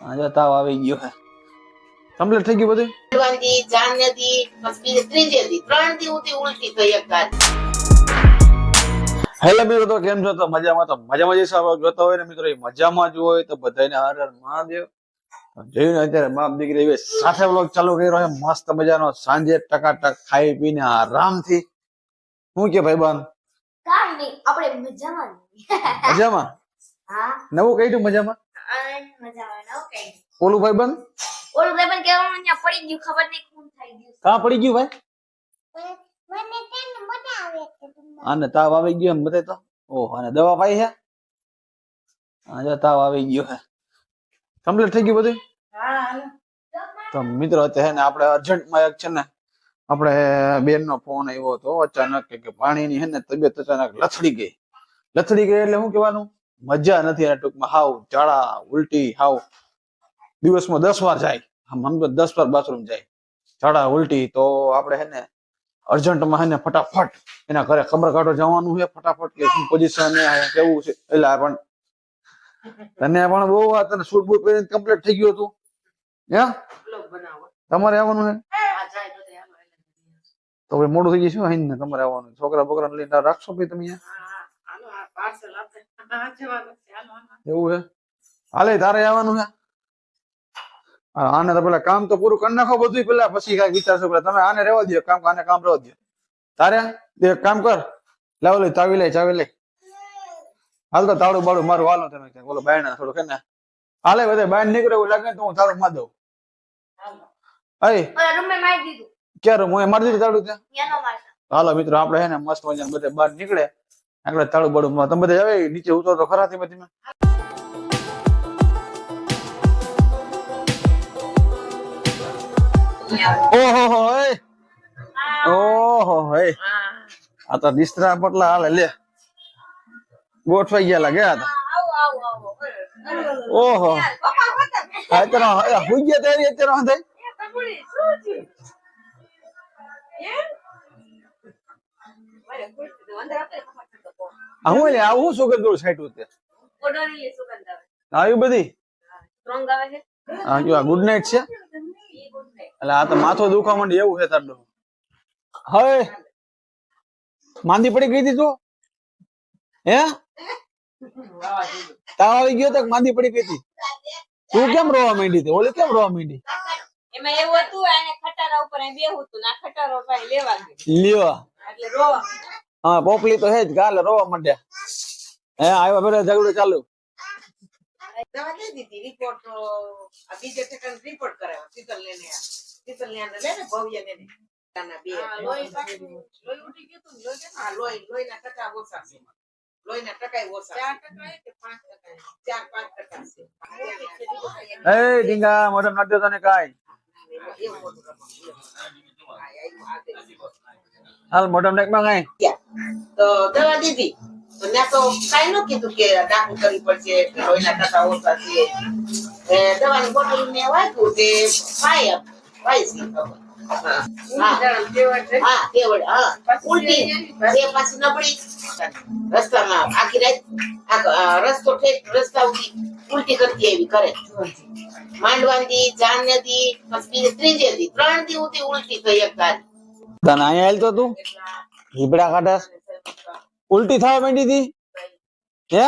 આજે તાવ આવી ગયો હે. કમ્પ્લીટ થઈ ગયું બધું? દી પછી ત્રીજી ત્રણથી ઉતી ઉલટી થઈ એક હેલો મિત્રો તો કેમ છો? તો મજામાં તો મજામાં જે સાહેબ જોતા હોય ને મિત્રો એ મજામાં જ હોય તો બધાને હર હર મહાદેવ. જોયું અત્યારે બાપ દીકરી એવી સાથે વ્લોગ ચાલુ કર્યો છે. મસ્ત મજાનો સાંજે ટકાટક ખાઈ પીને આરામથી. શું કે ભાઈ બાન કાંઈ નહીં આપણે મજામાં મજામાં? હા. નવું કઈ મજામાં? ઓલું ભાઈ બંધ? ઓલું ભાઈ પણ કેવાનું ત્યાં પડી ગયું ખબર નહીં કોણ થઈ ગયું કા પડી ગયું ભાઈ? મને કેમ મજા આવે આને તાવ આવી ગયો એમ બતાય તો? ઓહ અને દવા પાઈ છે? આજે તાવ આવી ગયો હે કમ્પ્લીટ થઈ ગયું બધું? તો મિત્રો હે ને આપણે અર્જન્ટમાં એક છે ને આપણે બેન નો ફોન આવ્યો હતો અચાનક કે કે પાણીની હે ને તબિયત અચાનક લથડી ગઈ. લથડી ગઈ એટલે શું કહેવાનું? મજા નથી અને ટૂંકમાં. હાવ ઝાડા ઉલટી હાવ. દિવસમાં દસ વાર જાય. આમ આમ તો દસ વાર બાથરૂમ જાય. ઝાડા ઉલટી તો આપણે હે ને અર્જન્ટમાં હે ને ફટાફટ એના ઘરે ખબર કાઢો જવાનું છે ફટાફટ કે શું પોઝિશન કેવું છે. એટલે પણ તને પણ બહુ આ તને સૂટ બૂટ પહેરીને કમ્પ્લીટ થઈ ગયું હતું. હે? તમારે આવવાનું છે? તો ભાઈ મોડું થઈ જશે અહીં ને તમારે આવવાનું છોકરા બોકરા લઈને રાખશો ભાઈ તમે અહીંયા? એવું છે? હાલે તારે આવવાનું છે? આને તો પેલા કામ તો પૂરું કરી નાખો બધું પેલા પછી કઈ વિચારશો પેલા. તમે આને રહેવા દો કામ આને કામ રહેવા દો તારે? એક કામ કર. લાવ લઈ ચાવી લઈ ચાવી લઈ. હાલ તો તાળું બાળું મારું હાલો તમે ક્યાંક. બોલો બાયણ થોડું કે ને. હાલે બધે બાયણ નીકળે એવું લાગે તો હું તારું માં દઉં. દીધું. ક્યારે હું એ મારી દીધું તાળું ત્યાં? હાલો મિત્રો આપણે હે ને મસ્ત મજાને બધે બહાર નીકળે. આગળ તાળું બાળું માં. તમે બધા આવે નીચે ઉતરો તો ખરા ધીમે ધીમે. ઓહો ઓહો હે. આ તો નિસ્તરા પટલા હાલે લે. ગોઠવાઈ ગયા લાગે આ તો. ઓહો. અત્યારે હુઈ ગયા તારી અત્યારે આ હું લે આવું હું સુગંધ દૂર સાઈડ તે ઓડોરીલી સુગંધ આવે. આવી બધી? સ્ટ્રોંગ આવે છે? આ જો ગુડ નાઇટ છે. નાઈટ એટલે આ તો માથો દુખવા માંડી એવું છે તારડો. હવે માંદી પડી ગઈ હતી તું? હે? તાવ આવી ગયો તો માંદી પડી ગઈ હતી? તું કેમ રોવા માંડી હતી? ઓલી કેમ રોવા માંડી? એમાં એવું હતું આને ખટારા ઉપર બેહું હતું ના ખટારો ભાઈ લેવા ગયો. લેવા એટલે રોવા હા પોપલી તો હે જ ગાલે રોવા માંડ્યા હે આવ્યા પેલા ઝઘડો ચાલુ દવા દઈ દીધી રિપોર્ટ તો આ બીજે ઠેકાણે રિપોર્ટ કરાવ્યો શીતલ ને ને શીતલ ને આને લે ને ભવ્ય ને ને આના બે લોહી પાછું લોહી ઉઠી ગયું હતું ને લોહી કેટલું? હા લોહી લોહીના ટકા ઓછા છે લોહીના ટકા ઓછા ચાર છે. ટકા એ કે પાંચ ટકા એ? ચાર પાંચ ટકા છે એ ઢીંગા મોઢમ નાખ દો તને કાઈ એવું મોટું રમણ. આ આવ્યું આ દે. હાલ મોઢમ નાખ માં કાઈ ગયા. તો દવા દીધી. તો ત્યાં તો કઈ ન કીધું કે દાખલ કરવી પડશે કે લોહીના ટકા ઓછા છે. દવાની બોટલ મેં વાંચ્યું તે પાય પાય છે રસ્તામાં આખી રાત આખ- આ રસ્તો ઠેક રસ્તા ઉલટી કરતી એવી કરે માંડવાંદી જાન્યદી પછી ત્રીજે દી ત્રણ દી ઉતી ઉલટી થઈ એક ગાડી તને અહીંયા તું ઝીબડા કાઢાસ ઉલટી થવા માંડી હતી હે?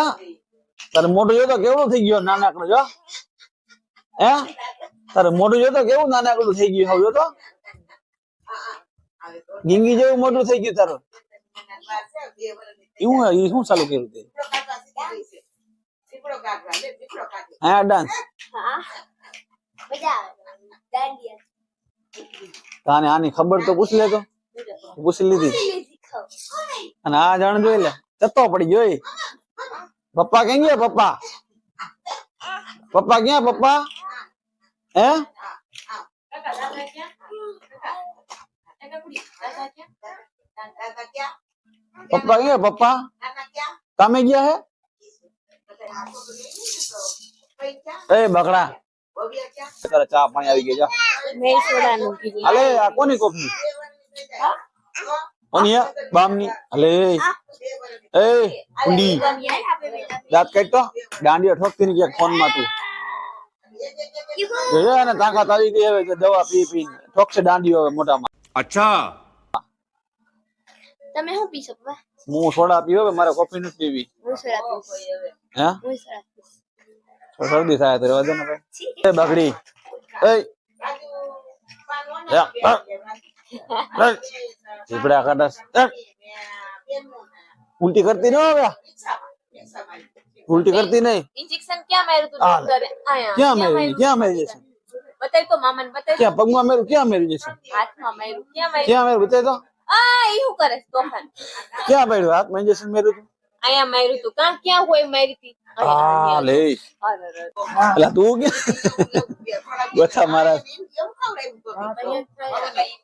તારે મોઢું જોતો કેવડું થઈ ગયો નાનકડું, જો. હે? તારે મોઢું જોતો કેવું નાનકડું થઈ ગયું હવે જોતો ગીંગી જેવું મોઢું થઈ ગયું તારું. એવું એ શું ચાલુ કર્યું તે? ડાન્સ તાને આની ખબર તો પૂછી લેતો પૂછી લીધી. અને આ જાણ જોઈ લે જતો પડી એ. પપ્પા ક્યાં ગયા પપ્પા? પપ્પા ક્યાં પપ્પા? હે? પપ્પા ક્યાં પપ્પા? તમે કામે ગયા હે? એ બકડા ચા પાણી આવી ગયા હાલે આ કોની કોપની ઓનિયા બામની અલે એ ઉંડી દાંત કાઢતો દાંડી ઠોકતી ને ક્યાંક ફોન માં તું જોઈએ ને તાકાત આવી ગઈ હવે દવા પી પી ઠોકશે દાંડી હવે મોટામાં અચ્છા તમે શું પી શકો હું સોડા પીવો હવે મારે કોફી નથી પીવી હું સોડા પીવું હવે હા હું સોડા પીવું શરદી થાય તો રહેવા દે ને ભાઈ એ બગડી એ કાઢસ એ, ઉલટી કરતી ન હવે? ઉલટી કરતી નહીં? ઇન્જેક્શન ક્યાં માર્યું તું ડોક્ટરે ક્યાં મેળવી ક્યાં મેળવી જશે? બતાય તો મામાને બતાય ક્યાં? પગમાં મેળવું ક્યાં મેળવી જશે? હાથમાં માર્યું. ક્યાં માર્યું? ક્યાં મેળવું બતાય તો. આ શું કરે તોફાન. ક્યાં મેળવ્યું હાથમાં ઇન્જેક્શન મેળવ્યું તું? આયા માર્યું તું. કાં ક્યાં હોય મારી હતી હા લે. એટલે તું ક્યાં? ગોથા મારા.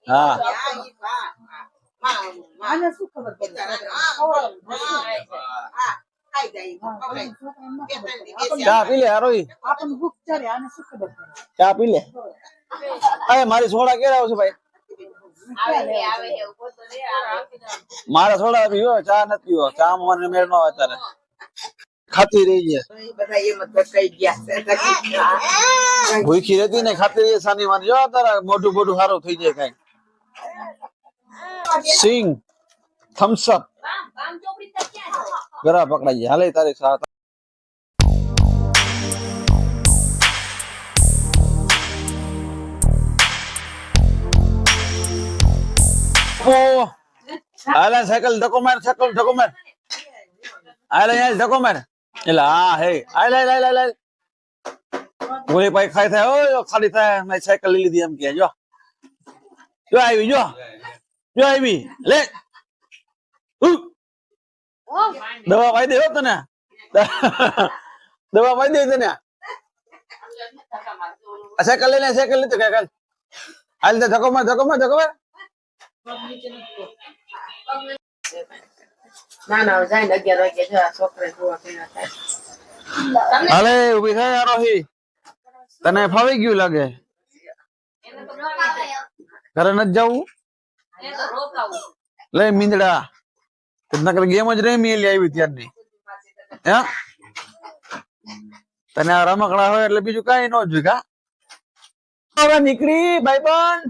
હા. આને શું ખબર ચા પી લે હારોઈ. ચા પી લે. અરે મારી સોડા ક્યારે આવશે ભાઈ. મારા થોડા પીવો ચા નથી પીવો. ચા મને મેળ નો અત્યારે. ખાતી રહી છે. ભૂખી રહેતી ને ખાતી રહી સાની માની. જો તારા મોઢું મોઢું સારું થઈ જાય કઈ સિંગ થમ્સ અપ બામ, બામ ચોપડી તો ક્યાં છે? ગરા પકડાઈ હાલે તારી સાથ ઓ હાલે સાયકલ, ધક્કો માર, સાયકલ, ધક્કો માર. હાલે, હાલ, ધક્કો માર. એટલે હા, હે. હાલ હાલ હાલ હાલ. ગોળી પાઈ ખાઈ થાય, ઓય ખાલી થાય. મેં સાયકલ લઈ લીધી એમ કે, જો. જો આવી, જો. જો આવી. લે. દવા પાઈ દે તને. દવા પાઈ દે તને. સાયકલ લઈ લે સાયકલ લીધું કાલ હાલ ધક્કો માર ધક્કો માર ધક્કો માર. હાલે ઊભી થાય આરોહી. તને ફાવી ગયું લાગે? ઘરે નથી જવું. લઈ મીંદડા. નકર ગેમ જ રહી મેલી આવી ત્યારની. હે? તને આ રમકડા હોય એટલે બીજું કઈ ન જોઈ, કા? નીકળી ભાઈ પણ.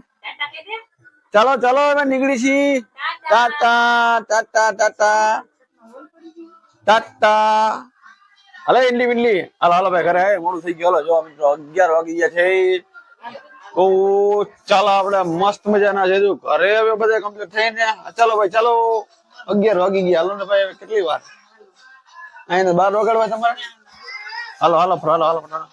ચાલો ચાલો હવે નીકળી છી. ટાટા. ટાટા ટાટા ટાટા. હલો ઇડલી બિડલી. હાલો હાલો ભાઈ ઘરે મોડું થઈ ગયું. હલો જો મિત્રો અગિયાર વાગી ગયા છે. તો ચાલો આપણે મસ્ત મજાના છે. ઘરે હવે બધા કમ્પ્લીટ થઈને ચાલો ભાઈ ચાલો. અગિયાર વાગી ગયા. હાલો ને ભાઈ કેટલી વાર? અહીં બાર વગાડવા તમારે? હાલો હાલો હાલો હાલો હાલો